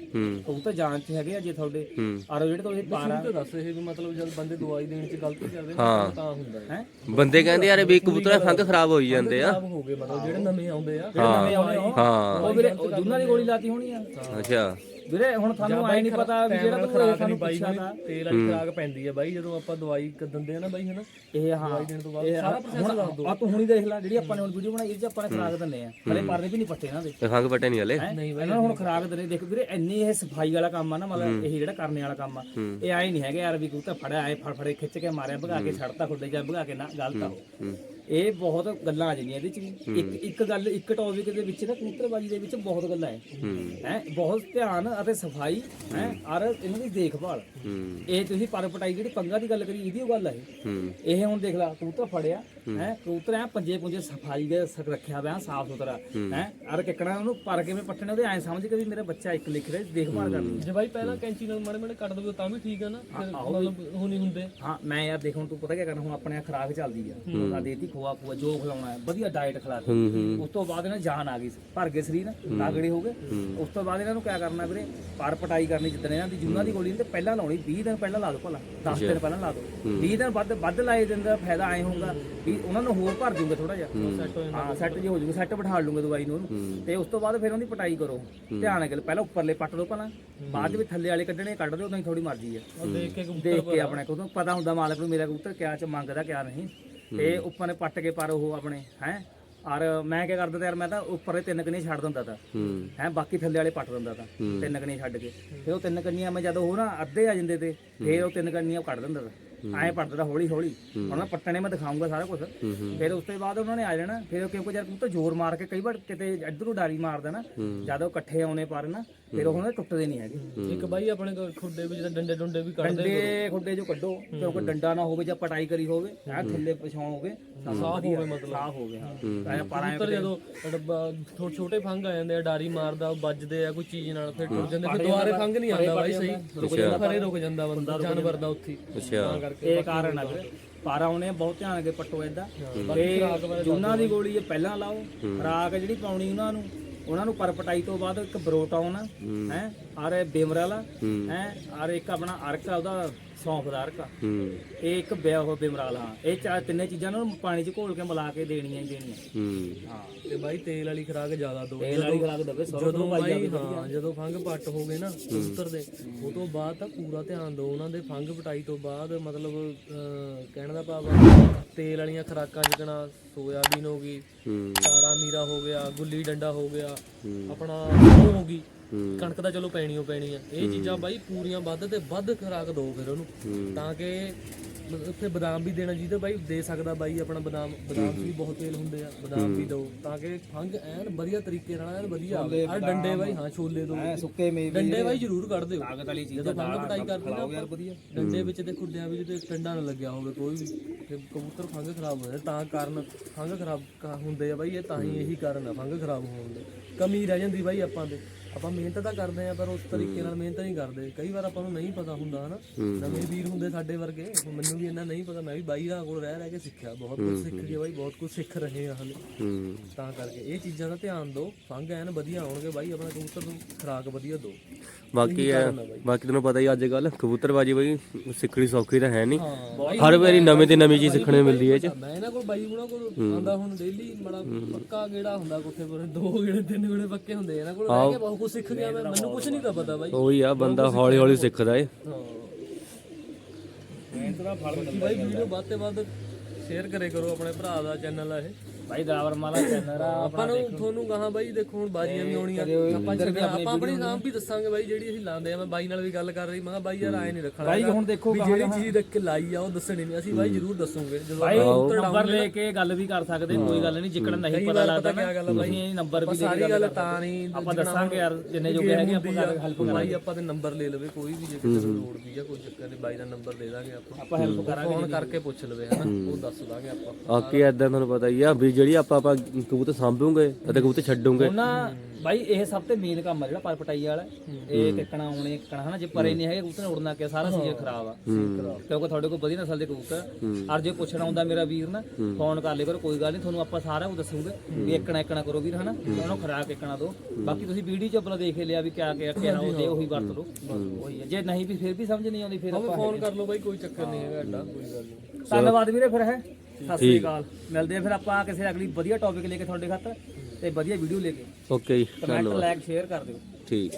ਕਬੂਤਰ ਜਾਨ ਚ ਹੈਗੇ ਆ ਜੇ ਤੁਹਾਡੇ। ਔਰ ਜਿਹੜੇ ਤੁਹਾਡੇ ਪਾਰਾ। ਤੇ ਦੱਸ ਇਹ ਵੀ ਮਤਲਬ ਜਦ ਬੰਦੇ ਦਵਾਈ ਦੇਣ ਚ ਗਲਤੀ ਕਰਦੇ ਨੇ ਹਾਂ। ਤਾਂ ਹੁੰਦਾ ਹੈ। ਹੈ? ਬੰਦੇ ਕਹਿੰਦੇ ਯਾਰ ਵੀ ਕਬੂਤਰਾਂ ਦੇ ਫੰਗ ਖਰਾਬ ਹੋਈ ਜਾਂਦੇ ਆ। ਖਰਾਬ ਹੋ ਗਏ ਮਤਲਬ ਜਿਹੜੇ ਨਵੇਂ ਆਉਂਦੇ ਆ। ਜਿਹੜੇ ਨਵੇਂ ਆਉਣੇ ਉਹ। ਹਾਂ। ਉਹ ਵੀਰੇ ਉਹ ਜੁਨਾ ਦੀ ਗੋਲੀ ਲਾਤੀ ਹੋਣੀ ਆ। ਅੱਛਾ। ਵੀਰੇ ਹੁਣ ਤੁਹਾਨੂੰ ਆਈ ਨਹੀਂ ਪਤਾ ਵੀ ਜਿਹੜਾ ਤੂੰ ਇਹ ਸਾਨੂੰ ਬਾਈ ਪੁੱਛਿਆ ਤਾਂ। ਤੇਲ ਵਾਲੀ ਖਰਾਕ ਪੈਂਦੀ ਹੈ ਬਾਈ ਜਦੋਂ ਆਪਾਂ ਦਵਾਈ ਦਿੰਦੇ ਆ ਨਾ ਬਾਈ ਹਨਾ? ਇਹ ਹਾਂ। ਦੇਣ ਤੋਂ ਬਾਅਦ ਇਹ ਸਾਰਾ process ਦੱਸ ਦਿਓ। ਆ ਤੂੰ ਹੁਣੀ ਦੇਖ ਲੈ ਜਿਹੜੀ ਆਪਾਂ ਨੇ ਹੁਣ ਵੀਡੀਓ ਬਣਾਈ ਇਹ ਚ ਆਪਾਂ ਨੇ ਖਰਾਕ ਦਿੰਨੇ ਆ। ਹਲੇ ਪਰਦੇ ਵੀ ਨਹੀਂ ਪੱਟੇ ਇਹਨਾਂ ਦੇ। ਖੰਗ ਪਟੇ ਨਹੀਂ ਹਲੇ? ਹੈਂ? ਇਹਨਾਂ ਨੂੰ ਹੁਣ ਖਰਾਕ ਦਿੰਨੇ। ਦੇਖ ਵੀਰੇ ਇੰਨੀ ਇਹ ਸਫ਼ਾਈ ਵਾਲਾ ਕੰਮ ਆ ਨਾ ਮਤਲਬ ਇਹ ਜਿਹੜਾ ਕਰਨੇ ਵਾਲਾ ਕੰਮ ਆ। ਇਹ ਆਏ ਨਹੀਂ ਹੈਗੇ ਯਾਰ ਵੀ ਕਬੂਤਰ ਫੜਿਆ ਆਏ ਫੜ ਫੜੇ ਖਿੱਚ ਕੇ ਮਾਰਿਆ ਭਗਾ ਕੇ ਛੱਡਤਾ ਖੁੱਡੇ ਜਾਂ ਭਗਾ ਕੇ ਨਾ ਗਲਤ ਆ ਉਹ। ਇਹ ਬਹੁਤ ਗੱਲਾਂ ਆ ਜਾਂਦੀਆਂ ਇਹਦੇ ਚ ਵੀ। ਇੱਕ ਇੱਕ ਗੱਲ ਇੱਕ ਟੌਪਿਕ ਦੇ ਵਿੱਚ ਨਾ ਕਬੂਤਰਬਾਜੀ ਦੇ ਵਿੱਚ ਬਹੁਤ ਗੱਲਾਂ ਹੈ। ਹੈ ਬਹੁਤ ਧਿਆਨ ਅਤੇ ਸਫ਼ਾਈ ਹੈ ਔਰ ਇਹਨਾਂ ਦੀ ਦੇਖਭਾਲ। ਇਹ ਤੁਸੀਂ ਪਰ ਪਟਾਈ ਜਿਹੜੀ ਪੰਗਾ ਦੀ ਗੱਲ ਕਰੀ ਇਹਦੀ ਉਹ ਗੱਲ ਹੈ। ਇਹ ਹੁਣ ਦੇਖ ਲਾ ਕਬੂਤਰ ਫੜਿਆ ਹੈ। ਕਬੂਤਰ ਐ ਪੰਜੇ ਪੁੰਜੇ ਸਫ਼ਾਈ ਦੇ ਰੱਖਿਆ ਹੋਇਆ ਸਾਫ਼ ਸੁਥਰਾ। ਹੈ। ਅਰ ਕਿਕਣਾ ਉਹਨੂੰ ਪਰ ਕਿਵੇਂ ਪੱਟਣੇ ਉਹਦੇ ਐ ਸਮਝ ਕੇ ਵੀ ਮੇਰਾ ਬੱਚਾ ਇੱਕ ਲਿਖ ਰਿਹਾ ਦੇਖਭਾਲ ਕਰਨੀ। ਜੇ ਬਾਈ ਪਹਿਲਾਂ ਕੈਂਚੀ ਨਾਲ ਮਾੜੇ ਮਾੜੇ ਕੱਟ ਦੋਗੇ ਤਾਂ ਵੀ ਠੀਕ ਆ ਨਾ ਮਤਲਬ ਉਹ ਨਹੀਂ ਹੁੰਦੇ। ਹਾਂ ਮੈਂ ਯਾਰ ਦੇਖ ਹੁਣ ਤੂੰ ਪਤਾ ਕੀ ਕਰਨਾ ਹੁਣ ਆਪਣੇ ਖੁਰਾਕ ਚੱਲਦੀ ਆ। ਉਹਨਾਂ ਦੇਤੀ ਖੋਆ ਖੋਆ ਜੋ ਖਿਲਾਉਣਾ ਹੈ ਵਧੀਆ ਡਾਈਟ ਖਿਲਾ ਦੇ ਉਸ ਤੋਂ ਬਾਅਦ ਇਹਨਾਂ ਜਾਨ ਆ ਗਈ ਭਰ ਗਏ ਸਰੀਰ ਤਾਗੜੇ ਹੋ ਗਏ। ਉਸ ਤੋਂ ਬਾਅਦ ਇਹਨਾਂ ਨੂੰ ਕੀ ਕਰਨਾ ਵੀਰੇ? ਪਰ ਪਟਾਈ ਕਰਨੀ ਜਿੱਦਣ ਇਹਨਾਂ ਦੀ ਜੁਨਾ ਦੀ ਗੋਲੀ ਤੇ ਪਹਿਲਾਂ ਲਾਉਣੀ 20 ਦਿਨ ਪਹਿਲਾਂ ਲਾ ਦੋ ਭਲਾ 10 ਦਿਨ ਪਹਿਲਾਂ ਲਾ ਦੋ 20 ਦਿਨ ਵੱਧ ਵੱਧ ਲਾਏ ਦਿਨ ਦਾ ਫਾਇਦਾ ਐ ਹੋਊਗਾ ਵੀ ਉਹਨਾਂ ਨੂੰ ਹੋਰ ਭਰ ਦੂੰਗਾ ਥੋੜਾ ਜਿਹਾ। ਸੈੱਟ ਹੋ ਹਾਂ ਸੈੱਟ ਜੀ ਹੋ ਜੂਗਾ ਸੈੱਟ ਬਿਠਾ ਲੂੰਗਾ ਦਵਾਈ ਨੂੰ ਤੇ ਉਸ ਤੋਂ ਬਾਅਦ ਫਿਰ ਉਹਦੀ ਪਟਾਈ ਕਰੋ। ਧਿਆਨ ਨਾਲ ਪਹਿਲਾਂ ਉੱਪਰਲੇ ਪੱਟ ਦੋ ਭਲਾ। ਬਾਅਦ ਵਿੱਚ ਥੱਲੇ ਵਾਲੇ ਕੱਢਣੇ ਕੱਢ ਦਿਓ ਨਹੀਂ ਥੋੜੀ ਮਰਜ਼ੀ ਹੈ। ਉਹ ਦੇਖ ਕੇ ਦੇਖ ਕੇ ਆਪਣੇ ਕੋਲ ਪਤਾ ਹੁੰਦਾ ਮਾਲਕ ਨੂੰ ਮੇਰਾ ਕਬੂਤਰ ਕਿਆ ਚ ਮੰਗਦਾ ਕਿਆ ਨਹੀਂ। ਤੇ ਉੱਪਰ ਨੇ ਪੱਟ ਕੇ ਪਰ ਉਹ ਆਪਣੇ ਹੈ? ਔਰ ਮੈਂ ਕੀ ਕਰਦਾ ਤਾ ਯਾਰ ਮੈਂ ਤਾਂ ਉੱਪਰ ਦੇ ਤਿੰਨ ਕਨੀਆਂ ਛੱਡ ਦਿੰਦਾ ਤਾ। ਹੂੰ। ਬਾਕੀ ਥੱਲੇ ਵਾਲੇ ਪੱਟ ਦਿੰਦਾ ਤਾ। ਤਿੰਨ ਕਨੀਆਂ ਛੱਡ ਕੇ। ਫਿਰ ਉਹ ਤਿੰਨ ਕਨੀਆਂ ਮੈਂ ਜਦੋਂ ਉਹ ਨਾ ਅੱਧੇ ਆ ਜਾਂਦੇ ਤੇ ਫਿਰ ਉਹ ਤਿੰਨ ਕਨੀਆਂ ਕੱਢ ਦਿੰਦਾ ਤਾ। ਐਂ ਪੱਟਦਾ ਤਾ ਹੌਲੀ ਹੌਲੀ। ਮੈਂ ਪੱਟਣੇ ਮੈਂ ਦਿਖਾਉਂਗਾ ਸਾਰਾ ਕੁਝ ਫਿਰ ਉਸ ਤੋਂ ਬਾਅਦ ਉਹਨਾਂ ਨੇ ਆ ਜਾਣਾ। ਫਿਰ ਕਿਉਂਕਿ ਯਾਰ ਕਬੂਤਰ ਜ਼ੋਰ ਮਾਰ ਕੇ ਕਈ ਵਾਰ ਕਿਤੇ ਇੱਧਰੋਂ ਡਾਰੀ ਮਾਰਦਾ ਨਾ। ਜਦੋਂ ਇਕੱਠੇ ਆਉਣੇ ਪਰ ਨਾ ਫਿਰ ਉਹ ਨਾ ਟੁੱਟਦੇ ਨਹੀਂ ਹੈਗੇ। ਇੱਕ ਬਾਈ ਆਪਣੇ ਕੋਲ ਖੁੱਡੇ ਵਿੱਚ ਤਾਂ ਡੰਡੇ ਡੁੰਡੇ ਵੀ ਕੱਢਦੇ ਡੰਡੇ ਖੁੱਡੇ ਜੋ ਕੱਢੋ ਕਿਉਂਕਿ ਡੰਡਾ ਨਾ ਹੋਵੇ ਜਾਂ ਪਟਾਈ ਕਰੀ ਹੋਵੇ ਐ ਥੱਲੇ ਪਛਾਉ ਹੋਵੇ ਸਾਫ਼ ਹੋਵੇ ਮਤਲਬ। ਸਾਫ਼ ਹੋਵੇ ਹਾਂ। ਐ ਪਰ ਉੱਤਰ ਜਦੋਂ ਛੋਟੇ ਛੋਟੇ ਫੰਗ ਆ ਜਾਂਦੇ ਆ ਡਾਰੀ ਮਾਰਦਾ ਵੱਜਦੇ ਆ ਕੋਈ ਚੀਜ਼ ਨਾਲ ਫਿਰ ਟੁੱਟ ਜਾਂਦੇ ਫਿਰ ਦੁਬਾਰੇ ਫੰਗ ਨਹੀਂ ਆਉਂਦਾ ਬਾਈ ਸਹੀ। ਰੁਕ ਜਾਂਦਾ ਫਰੇ ਰੁਕ ਜਾਂਦਾ ਬੰਦਾ ਜਾਨਵਰ ਦਾ ਉੱਥੇ। ਅੱਛਾ। ਇਹ ਕਾਰਨ ਆ ਵੀਰੇ। ਪਾਰਾ ਉਹਨੇ ਬਹੁਤ ਧਿਆਨ ਅੱਗੇ ਪੱਟੋ ਏਦਾਂ। ਤੇ ਜੂਨਾਂ ਦੀ ਗੋਲੀ ਇਹ ਪਹਿਲਾਂ ਲਾਓ। ਖਰਾਕ ਜਿਹੜੀ ਪਾਉਣੀ ਉਹਨਾਂ ਨੂੰ ਉਹਨਾਂ ਨੂੰ ਪਰ ਪਟਾਈ ਤੋਂ ਬਾਅਦ ਇੱਕ ਬਰੋਟਾਉਨ ਹੈ। ਔਰ ਬੇਮਰ ਵਾਲਾ ਹੈ। ਔਰ ਇੱਕ ਆਪਣਾ ਅਰਕ ਆ ਉਹਦਾ ਸੌਂਫ ਦਾ ਅਰਕ। ਹੂੰ। ਇਹ ਇੱਕ ਬਿਆ ਉਹ ਬੇਮਰਾਲ ਹਾਂ। ਇਹ ਚਾਰ ਤਿੰਨੇ ਚੀਜ਼ਾਂ ਨੂੰ ਪਾਣੀ 'ਚ ਘੋਲ ਕੇ ਮਿਲਾ ਕੇ ਦੇਣੀਆਂ ਹੀ ਦੇਣੀਆਂ। ਹੂੰ। ਹਾਂ। ਤੇ ਬਾਈ ਤੇਲ ਵਾਲੀ ਖਰਾਕ ਜ਼ਿਆਦਾ ਦੋ। ਤੇਲ ਵਾਲੀ ਖਰਾਕ ਦਵੇ ਜਦੋਂ ਬਾਈ ਹਾਂ ਜਦੋਂ ਫੰਗ ਪੱਟ ਹੋ ਗਏ ਨਾ ਕਬੂਤਰ ਦੇ ਉਹ ਤੋਂ ਬਾਅਦ ਤਾਂ ਪੂਰਾ ਧਿਆਨ ਦਿਓ ਉਹਨਾਂ ਦੇ ਫੰਗ ਪਟਾਈ ਤੋਂ ਬਾਅਦ ਮਤਲਬ ਕਹਿਣ ਦਾ ਭਾਵ ਤੇਲ ਵਾਲੀਆਂ ਖਰਾਕਾਂ ਜਿਕਣਾ ਸੋਇਆਬੀਨ ਹੋ ਗਈ ਹੂੰ। ਤਾਰਾ ਮੀਰਾ ਹੋ ਗਿਆ ਗੁੱਲੀ ਡੰਡਾ ਹੋ ਗਿਆ ਆਪਣਾ ਉਹ ਹੋ ਗਈ। ਕਣਕ ਤਾਂ ਚਲੋ ਪੈਣੀ ਓ ਪੈਣੀ ਆ। ਇਹ ਚੀਜ਼ਾਂ ਬਾਈ ਪੂਰੀਆਂ ਵੱਧ ਤੇ ਵੱਧ ਖਰਾਕ ਦਿਓ ਫਿਰ ਉਹਨੂੰ। ਤਾਂ ਕਿ ਉੱਥੇ ਬਦਾਮ ਵੀ ਦੇਣਾ ਜਿਹਦੇ ਬਾਈ ਦੇ ਸਕਦਾ ਬਾਈ ਆਪਣਾ ਬਦਾਮ। ਬਦਾਮ ਵੀ ਬਹੁਤ ਤੇਲ ਹੁੰਦੇ ਆ ਬਦਾਮ ਵੀ ਦਿਓ ਤਾਂ ਕਿ ਫੰਗ ਐਨ ਵਧੀਆ ਤਰੀਕੇ ਨਾਲ ਐਨ ਵਧੀਆ ਆਵੇ। ਆ ਡੰਡੇ ਬਾਈ ਹਾਂ ਛੋਲੇ ਦੋ। ਐ ਸੁੱਕੇ ਮੇਵੇ। ਡੰਡੇ ਬਾਈ ਜ਼ਰੂਰ ਕੱਢ ਦਿਓ। ਤਾਕਤ ਵਾਲੀ ਚੀਜ਼ ਜਦੋਂ ਫੰਗ ਪਟਾਈ ਕਰਦੇ ਨਾ ਯਾਰ ਵਧੀਆ। ਡੰਡੇ ਵਿੱਚ ਤੇ ਖੁੱਡਿਆਂ ਵਿੱਚ ਤੇ ਟੰਡਾ ਨਾ ਲੱਗਿਆ ਹੋਵੇ ਕੋਈ ਵੀ। ਤੇ ਕਬੂਤਰ ਫੰਗ ਖਰਾਬ ਹੋ ਜਾਂਦੇ ਤਾਂ ਕਾਰਨ ਫੰਗ ਖਰਾਬ ਕਾ- ਹੁੰਦੇ ਆ ਬਾਈ ਇਹ ਤਾਂ ਹੀ ਇਹੀ ਕਾਰਨ ਆ ਫੰਗ ਖਰਾਬ ਹੋਣ ਦੇ। ਕਮੀ ਰਹਿ ਜਾਂਦੀ ਬਾਈ ਆਪਾਂ ਦੇ। ਆਪਾਂ ਮਿਹਨਤ ਤਾਂ ਕਰਦੇ ਆ ਪਰ ਉਸ ਤਰੀਕੇ ਨਾਲ ਮਿਹਨਤ ਨਹੀਂ ਕਰਦੇ। ਕਈ ਵਾਰ ਆਪਾਂ ਨੂੰ ਨਹੀਂ ਪਤਾ ਹੁੰਦਾ ਹਨਾ? ਨਵੇਂ ਵੀਰ ਹੁੰਦੇ ਸਾਡੇ ਵਰਗੇ ਹੁਣ ਮੈਨੂੰ ਵੀ ਇੰਨਾ ਨਹੀਂ ਪਤਾ ਮੈਂ ਵੀ ਬਾਈ ਦਾ ਕੋਲ ਰਹਿ ਰਹਿ ਕੇ ਸਿੱਖਿਆ ਬਹੁਤ ਕੁਝ ਸਿੱਖ ਗਿਆ ਬਾਈ ਬਹੁਤ ਕੁਝ ਸਿੱਖ ਰਹੇ ਆ ਹਲੇ। ਹੂੰ। ਤਾਂ ਕਰਕੇ ਇਹ ਚੀਜ਼ਾਂ ਦਾ ਧਿਆਨ ਦਿਓ ਫੰਗ ਐਨ ਵਧੀਆ ਆਉਣਗੇ ਬਾਈ ਆਪਣਾ ਕਬੂਤਰ ਨੂੰ ਖੁਰਾਕ ਵਧੀਆ ਦਿਓ। ਬਾਕੀ ਹੈ ਬਾਕੀ ਤੈਨੂੰ ਪਤਾ ਹੀ ਅੱਜ ਕੱਲ ਕਬੂਤਰਬਾਜੀ ਬਈ ਸਿੱਖਣੀ ਸੌਖੀ ਤਾਂ ਹੈ ਨਹੀਂ। ਹਰ ਵਾਰੀ ਨਵੇਂ ਤੇ ਨਵੀਂ ਚੀਜ਼ ਸਿੱਖਣ ਨੂੰ ਮਿਲਦੀ ਹੈ ਇਹ ਚ। ਮੈਂ ਇਹਨਾਂ ਕੋਲ ਬਾਈ ਉਹਨਾਂ ਕੋਲ ਆਂਦਾ ਹੁਣ ਡੇਲੀ ਬੜਾ ਪੱਕਾ ਗੇੜਾ ਹੁੰਦਾ ਕੋਠੇ ਪਰ ਦੋ ਗੇੜੇ ਤਿੰਨ ਗੇੜੇ ਪੱਕੇ ਹੁੰਦੇ ਇਹਨਾਂ ਕੋਲ। ਰਹਿ ਕੇ ਬਹੁਤ ਕੁਝ ਸਿੱਖ ਗਿਆ ਮੈਂ ਮੈਨੂੰ ਕੁਝ ਨਹੀਂ ਤਾਂ ਪਤਾ ਬਾਈ। ਉਹੀ ਆ ਬੰਦਾ ਹੌਲੀ ਹੌਲੀ ਸਿੱਖਦਾ ਏ। ਦਾ ਫਲ ਬਾਕੀ ਬਾਈ ਵੀਡੀਓ ਵੱਧ ਤੇ ਵੱਧ ਸ਼ੇਅਰ ਕਰੇ ਕਰੋ ਆਪਣੇ ਭਰਾ ਦਾ ਚੈਨਲ ਆ ਇਹ। ਭਾਈ ਦਰਾਵਰ ਮਾਲਾ ਚੈਨਲ ਆ ਆਪਾਂ ਨੂੰ ਤੁਹਾਨੂੰ ਕਹਾਂ ਬਾਈ ਦੇਖੋ ਹੁਣ ਬਾਜੀਆਂ ਵੀ ਆਉਣੀਆਂ। ਆਪਾਂ ਛੱਡਣਾ ਆਪਾਂ ਆਪਣੀ ਨਾਮ ਵੀ ਦੱਸਾਂਗੇ ਬਾਈ ਜਿਹੜੀ ਅਸੀਂ ਲਾਉਂਦੇ ਆ। ਮੈਂ ਬਾਈ ਨਾਲ ਵੀ ਗੱਲ ਕਰ ਰਹੀ ਮੈਂ ਕਿਹਾ ਬਾਈ ਯਾਰ ਆਏ ਨਹੀਂ ਰੱਖਣਾ ਹੈਗਾ। ਹੁਣ ਦੇਖੋ ਵੀ ਜਿਹੜੀ ਚੀਜ਼ ਰੱਖ ਕੇ ਲਾਈ ਆ ਉਹ ਦੱਸਣੀ ਨਹੀਂ। ਅਸੀਂ ਬਾਈ ਜ਼ਰੂਰ ਦੱਸੂਗੇ। ਜਦੋਂ ਕਬੂਤਰ ਨੰਬਰ ਲੈ ਕੇ ਗੱਲ ਵੀ ਕਰ ਸਕਦੇ ਕੋਈ ਗੱਲ ਨਹੀਂ ਜਿੱਕਣ ਨਹੀਂ ਪਤਾ ਲੱਗਦਾ ਗੱਲ ਬਾਈ? ਤੁਸੀਂ ਨੰਬਰ ਵੀ ਦੇ ਸਾਰੀ ਗੱਲ ਤਾਂ ਨਹੀਂ ਆਪਾਂ ਦੱਸਾਂਗੇ ਯਾਰ ਜਿੰਨੇ ਜੋਗੇ ਹੈਗੇ ਆਪਾਂ ਹੈਲਪ ਬਾਈ ਆਪਾਂ ਦੇ ਨੰਬਰ ਲੈ ਲਵੇ ਕੋਈ ਵੀ ਜੇ ਕਿਸੇ ਨੂੰ ਲੋੜ ਵੀ ਆ ਕੋਈ ਚੱਕਰ ਨਹੀਂ ਬਾਈ ਦਾ ਨੰਬਰ ਦੇ ਦਾਂਗੇ ਆਪਾਂ। ਆਪਾਂ ਹੈਲਪ ਕਰਾਂਗੇ ਫੋਨ ਕਰਕੇ ਪੁੱਛ ਲਵੇ ਹਨਾ ਉਹ ਦੱਸ ਦਾਂਗੇ ਆਪਾਂ। ਬਾਕੀ ਐਦਾਂ ਤੁਹਾਨੂੰ ਪਤਾ ਹੀ ਆ ਵੀ ਜਿਹੜੀ ਆਪਾਂ ਆਪਾਂ ਕਬੂਤਰ ਸਾਂਭੂਗੇ ਅਤੇ ਕਬੂਤਰ ਛੱਡੂਗੇ। ਉਹਨਾਂ ਬਾਈ ਇਹ ਸਭ ਤੋਂ ਮੇਨ ਕੰਮ ਆ ਜਿਹੜਾ ਪਰ ਪਟਾਈ ਵਾਲਾ। ਇਹ ਕਿੱਕਣਾ ਆਉਣੇ ਕਿੱਕਣਾ ਹਨਾ? ਜੇ ਪਰੇ ਨਹੀਂ ਹੈਗੇ ਕਬੂਤਰ ਨੇ ਉੜਨਾ ਕਿ ਸਾਰਾ ਸੀਜ਼ਨ ਖਰਾਬ ਆ। ਕਿਉਂਕਿ ਤੁਹਾਡੇ ਕੋਲ ਵਧੀਆ ਨਸਲ ਦੇ ਕਬੂਤਰ। ਔਰ ਜੇ ਪੁੱਛਣਾ ਆਉਂਦਾ ਮੇਰਾ ਵੀਰ ਨਾ ਫੋਨ ਕਰ ਲਿਆ ਕਰੋ ਕੋਈ ਗੱਲ ਨਹੀਂ ਤੁਹਾਨੂੰ ਆਪਾਂ ਸਾਰਾ ਕੁਝ ਦੱਸੂਗੇ। ਵੀ ਇੱਕਣਾ ਇੱਕਣਾ ਕਰੋ ਵੀਰ ਹਨਾ? ਉਹਨੂੰ ਖਰਾਕ ਇੱਕਣਾ ਦੋ। ਬਾਕੀ ਤੁਸੀਂ ਵੀਡੀਓ ਚ ਆਪਣਾ ਦੇਖ ਲਿਆ ਵੀ ਕਿਆ ਕਿਆ ਕਿਆ ਉਹ ਦੇ ਉਹੀ ਵਰਤ ਲਓ। ਉਹੀ ਹੈ ਜੇ ਨਹੀਂ ਵੀ ਫਿਰ ਵੀ ਸਮਝ ਨਹੀਂ ਆਉਂਦੀ ਫਿਰ ਆਪਾਂ ਫੋਨ ਕਰ ਲਓ ਬਾਈ ਕੋਈ ਚੱਕਰ ਨਹੀਂ ਹੈਗਾ ਐਡਾ ਕੋਈ ਗੱਲ ਨਹੀਂ। ਧੰਨਵਾਦ ਵੀਰੇ ਫਿਰ ਹੈ? ਸਤਿ ਸ੍ਰੀ ਅਕਾਲ। ਮਿਲਦੇ ਆ ਫਿਰ ਆਪਾਂ ਕਿਸੇ ਅਗਲੀ ਵਧੀਆ ਟੌਪਿਕ ਲੈ ਕੇ ਤੁਹਾਡੇ ਖਾਤਰ ਤੇ ਵਧੀਆ ਵੀਡੀਓ ਲੈ ਕੇ। ਓਕੇ ਜੀ ਕਮੈਂਟ ਲਾਈਕ ਸ਼ੇਅਰ ਕਰ ਦਿਓ। ਠੀਕ।